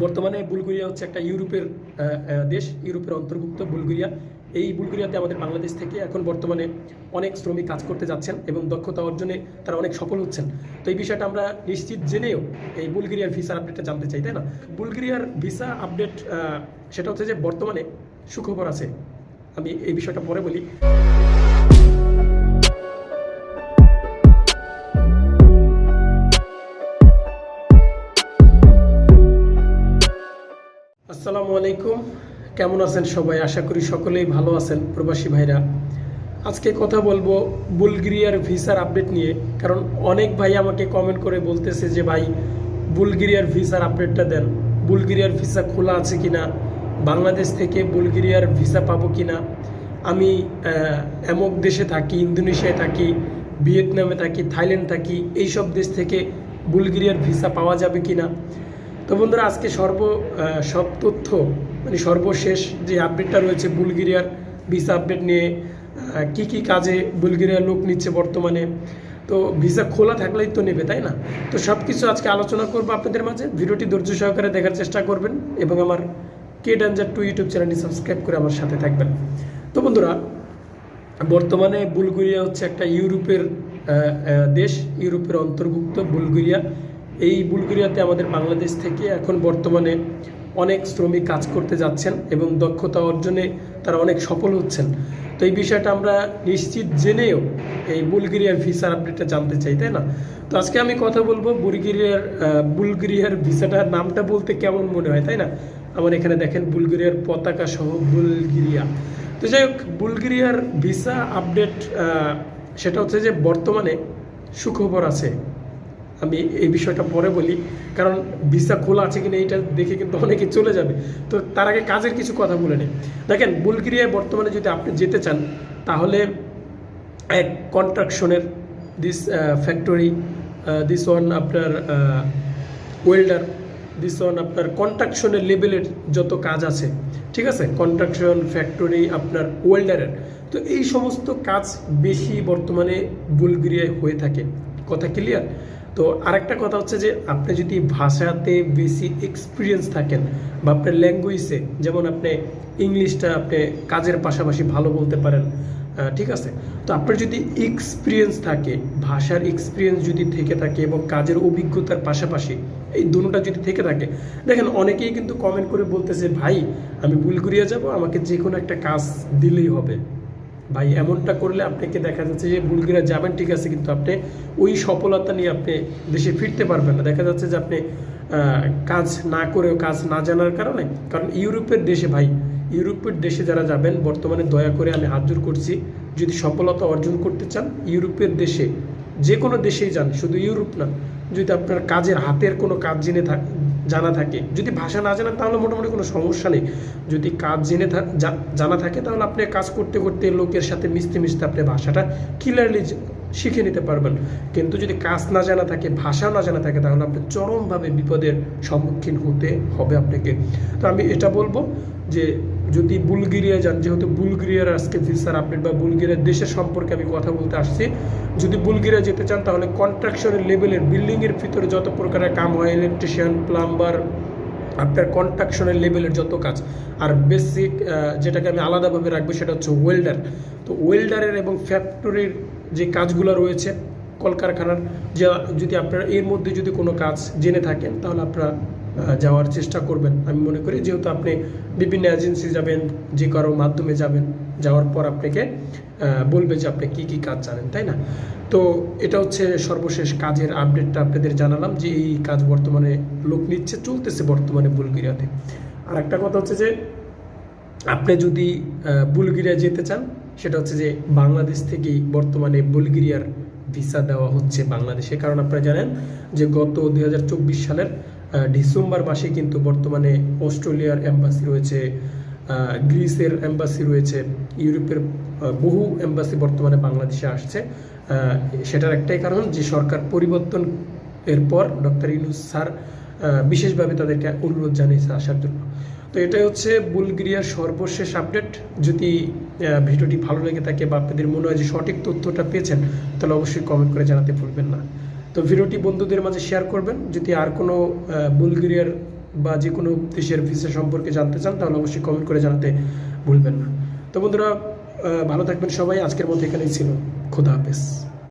বর্তমানে বুলগেরিয়া হচ্ছে একটা ইউরোপের দেশ, ইউরোপের অন্তর্ভুক্ত বুলগেরিয়া। এই বুলগেরিয়াতে আমাদের বাংলাদেশ থেকে এখন বর্তমানে অনেক শ্রমিক কাজ করতে যাচ্ছেন এবং দক্ষতা অর্জনে তারা অনেক সফল হচ্ছেন। তো এই বিষয়টা আমরা নিশ্চিত জেনেও এই বুলগেরিয়ার ভিসার আপডেটটা জানতে চাই, তাই না? বুলগেরিয়ার ভিসা আপডেট সেটা হচ্ছে যে বর্তমানে সুখবর আছে। আমি এই বিষয়টা পরে বলি। আসসালামু আলাইকুম। কেমন আছেন সবাই? আশা করি সকলেই ভালো আছেন প্রবাসী ভাইরা। আজকে কথা বলব বুলগেরিয়ার ভিসার আপডেট নিয়ে কারণ অনেক ভাই আমাকে কমেন্ট করে বলতেছে যে ভাই বুলগেরিয়ার ভিসার আপডেটটা দেন। বুলগেরিয়ার ভিসা খোলা আছে কিনা? বাংলাদেশ থেকে বুলগেরিয়ার ভিসা পাবো কিনা? আমি আহ, এমক দেশে থাকি ইন্দোনেশিয়ায় থাকি ভিয়েতনামে থাকি থাইল্যান্ড থাকি এইসব দেশ থেকে বুলগেরিয়ার ভিসা পাওয়া যাবে কিনা? তো বন্ধুরা, আজকে সর্ব সব তথ্য মানে সর্বশেষ যে আপডেটটা রয়েছে বুলগেরিয়ার ভিসা আপডেট নিয়ে কি কি কাজে বুলগেরিয়ার লোক নিচ্ছে বর্তমানে, তো ভিসা খোলা থাকলেই তো নেবে, তাই না? তো সব কিছু আজকে আলোচনা করব আপনাদের মাঝে। ভিডিওটি ধৈর্য সহকারে দেখার চেষ্টা করবেন এবং আমার কে ডেঞ্জার টু ইউটিউব চ্যানেলটি সাবস্ক্রাইব করে আমার সাথে থাকবেন। তো বন্ধুরা, বর্তমানে বুলগেরিয়া হচ্ছে একটা ইউরোপের দেশ, ইউরোপের অন্তর্ভুক্ত বুলগেরিয়া। এই বুলগেরিয়াতে আমাদের বাংলাদেশ থেকে এখন বর্তমানে অনেক শ্রমিক কাজ করতে যাচ্ছেন এবং দক্ষতা অর্জনে তারা অনেক সফল হচ্ছেন। তো এই বিষয়টা আমরা নিশ্চিত জেনেও এই বুলগেরিয়ার ভিসার আপডেটটা জানতে চাই, তাই না? তো আজকে আমি কথা বলব বুলগেরিয়ার বুলগেরিয়ার ভিসাটার নামটা বলতে কেমন মনে হয়, তাই না? আমার এখানে দেখেন বুলগেরিয়ার পতাকা সহ বুলগেরিয়া। তো যাই হোক, বুলগেরিয়ার ভিসা আপডেট সেটা হচ্ছে যে বর্তমানে সুখবর আছে। আমি এই বিষয়টা পরে বলি, কারণ ভিসা খোলা আছে কিনা এইটা দেখে কিন্তু অনেকে চলে যাবে। তো তার আগে কাজের কিছু কথা বলে নেই। দেখেন, বুলগেরিয়ায় বর্তমানে যদি আপনি যেতে চান, তাহলে এক কন্ট্রাকশনের দিস ফ্যাক্টরি দিস ওয়ান আপনার ওয়েল্ডার দিস ওয়ান আপনার কন্ট্রাকশনের লেভেলের যত কাজ আছে, ঠিক আছে? কন্ট্রাকশন ফ্যাক্টরি আপনার ওয়েল্ডারের তো এই সমস্ত কাজ বেশি বর্তমানে বুলগেরিয়ায় হয়ে থাকে। কথা ক্লিয়ার তো আরেকটা কথা হচ্ছে যে, আপনি যদি ভাষাতে বেশি এক্সপিরিয়েন্স থাকেন বা আপনার ল্যাঙ্গুয়েজে যেমন আপনি ইংলিশটা আপনি কাজের পাশাপাশি ভালো বলতে পারেন ঠিক আছে? তো আপনার যদি এক্সপিরিয়েন্স থাকে, ভাষার এক্সপিরিয়েন্স যদি থেকে থাকে এবং কাজের অভিজ্ঞতার পাশাপাশি, এই দুটোটা যদি থেকে থাকে, দেখেন অনেকেই কিন্তু কমেন্ট করে বলতেছে, ভাই, আমি বুলগেরিয়া যাব, আমাকে যে কোনো একটা কাজ দিলেই হবে। ভাই, এমনটা করলে আপনাকে দেখা যাচ্ছে যে বুলগেরিয়া যাবেন, ঠিক আছে, কিন্তু আপনি ওই সফলতা নিয়ে আপনি দেশে ফিরতে পারবেন না। দেখা যাচ্ছে যে আপনি কাজ না করেও, কাজ না জানার কারণে, কারণ ইউরোপের দেশে ভাই, ইউরোপের দেশে যারা যাবেন, বর্তমানে দয়া করে আমি হাত জোর করছি, যদি সফলতা অর্জন করতে চান, ইউরোপের দেশে যে কোনো দেশেই যান, শুধু ইউরোপ না যদি আপনার কাজের হাতের কোনো কাজ জেনে থাক জানা থাকে। যদি ভাষা না জানেন তাহলে মোটামুটি কোনো সমস্যা নেই। যদি কাজ জেনে জানা থাকে তাহলে আপনি কাজ করতে করতে লোকের সাথে মিশতে মিশতে আপনি ভাষাটা ক্লিয়ারলি শিখে নিতে পারবেন। কিন্তু যদি কাজ না জানা থাকে, ভাষা না জানা থাকে, তাহলে আপনি চরমভাবে বিপদের সম্মুখীন হতে হবে আপনাকে। তো আমি এটা বলব যে যদি বুলগেরিয়া যান, যেহেতু বুলগেরিয়ার আজকে ভিসার আপডেট বা বুলগেরিয়ার দেশের সম্পর্কে আমি কথা বলতে আসছি, যদি বুলগেরিয়া যেতে চান, তাহলে কন্ট্রাকশনের লেভেলের, বিল্ডিংয়ের ভিতরে যত প্রকারের কাম হয়, ইলেকট্রিশিয়ান, প্লাম্বার, আপনার কন্ট্রাকশনের লেভেলের যত কাজ। আর বেসিক যেটাকে আমি আলাদাভাবে রাখব, সেটা হচ্ছে ওয়েল্ডার। তো ওয়েল্ডারের এবং ফ্যাক্টরির যে কাজগুলো রয়েছে কলকারখানার, যা যদি আপনারা এর মধ্যে যদি কোনো কাজ জেনে থাকেন, তাহলে আপনারা যাওয়ার চেষ্টা করবেন। আমি মনে করি যেহেতু আপনি বিভিন্ন এজেন্সি যাবেন, যে কারও মাধ্যমে যাবেন, যাওয়ার পর আপনাকে বলবে যে আপনি কি কি কাজ জানেন, তাই না? তো এটা হচ্ছে সর্বশেষ কাজের আপডেটটা আপনাদের জানালাম যে এই কাজ বর্তমানে লোক নিচ্ছে, চলতেছে বর্তমানে বুলগেরিয়াতে। আর একটা কথা হচ্ছে যে, আপনি যদি বুলগেরিয়া যেতে চান সেটা হচ্ছে যে বাংলাদেশ থেকেই বর্তমানে বুলগেরিয়ার ভিসা দেওয়া হচ্ছে বাংলাদেশে। কারণ আপনারা জানেন যে গত দুই হাজার চব্বিশ সালের ডিসেম্বর মাসে কিন্তু বর্তমানে অস্ট্রেলিয়ার এম্বাসি রয়েছে গ্রিসের এম্বাসি রয়েছে, ইউরোপের বহু এম্বাসি বর্তমানে বাংলাদেশে আসছে। সেটার একটাই কারণ যে সরকার পরিবর্তন এরপর ডক্টর ইউনুস স্যার বিশেষভাবে তাদেরকে অনুরোধ জানিয়েছে আসার জন্য। তো এটাই হচ্ছে বুলগেরিয়ার সর্বশেষ আপডেট। যদি ভিডিওটি ভালো লেগে থাকে বা আপনাদের মনে হয় যে সঠিক তথ্যটা পেয়েছেন, তাহলে অবশ্যই কমেন্ট করে জানাতে ভুলবেন না। তো ভিডিওটি বন্ধুদের মাঝে শেয়ার করবেন। যদি আর কোনো বুলগেরিয়ার বা যে কোনো দেশের ভিসা সম্পর্কে জানতে চান, তাহলে অবশ্যই কমেন্ট করে জানাতে ভুলবেন না। তো বন্ধুরা ভালো থাকবেন সবাই। আজকের মতো এখানেই ছিল। খোদা হাফেজ।